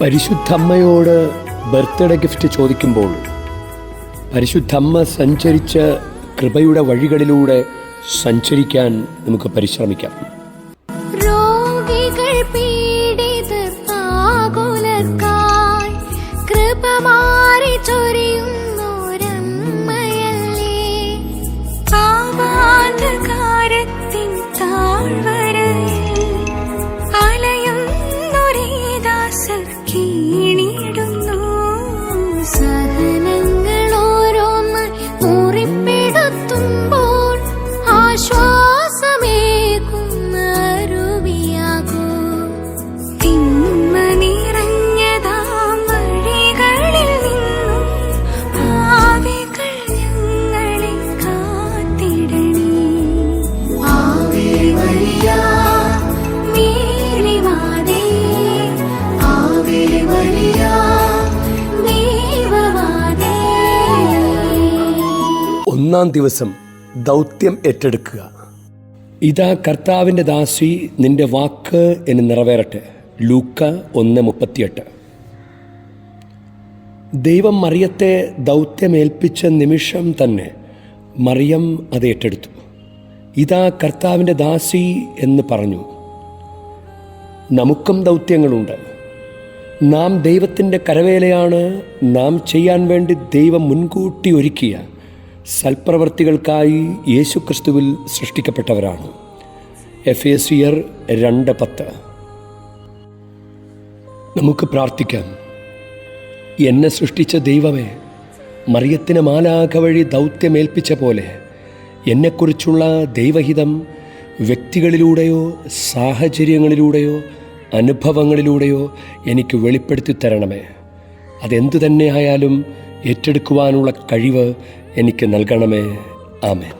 പരിശുദ്ധമ്മയോട് birthday gift ചോദിക്കുമ്പോൾ പരിശുദ്ധമ്മ സഞ്ചരിച്ച കൃപയുടെ വഴികളിലൂടെ സഞ്ചരിക്കാൻ നമുക്ക് പരിശ്രമിക്കാം. രോഗികൾ കൃപ മാറി ഒന്നാം ദിവസം ദൗത്യം ഏറ്റെടുക്കുക. ഇതാ കർത്താവിന്റെ ദാസി നിന്റെ വാക്ക് എന്ന് നിറവേറട്ടെ. ലൂക്ക ഒന്ന് മുപ്പത്തിയെട്ട്. ദൈവം മറിയത്തെ ദൗത്യമേൽപ്പിച്ച നിമിഷം തന്നെ മറിയം അത് ഏറ്റെടുത്തു. ഇതാ കർത്താവിന്റെ ദാസി എന്ന് പറഞ്ഞു. നമുക്കും ദൗത്യങ്ങളുണ്ട്. നാം ദൈവത്തിന്റെ കരവേലയാണ്. നാം ചെയ്യാൻ വേണ്ടി ദൈവം മുൻകൂട്ടി ഒരുക്കിയ സൽപ്രവർത്തികൾക്കായി യേശുക്രിസ്തുവിൽ സൃഷ്ടിക്കപ്പെട്ടവരാണ്. എഫ് എ സിയർ രണ്ട് പത്ത്. നമുക്ക് പ്രാർത്ഥിക്കാം. എന്നെ സൃഷ്ടിച്ച ദൈവമേ മറിയത്തിന് മാലാഖ വഴി ദൗത്യമേൽപ്പിച്ച പോലെ എന്നെക്കുറിച്ചുള്ള ദൈവഹിതം വ്യക്തികളിലൂടെയോ സാഹചര്യങ്ങളിലൂടെയോ അനുഭവങ്ങളിലൂടെയോ എനിക്ക് വെളിപ്പെടുത്തി തരണമേ അതെന്തു തന്നെ ആയാലും ഏറ്റെടുക്കുവാനുള്ള കഴിവ് എനിക്ക് നൽകണമേ. ആമേൻ.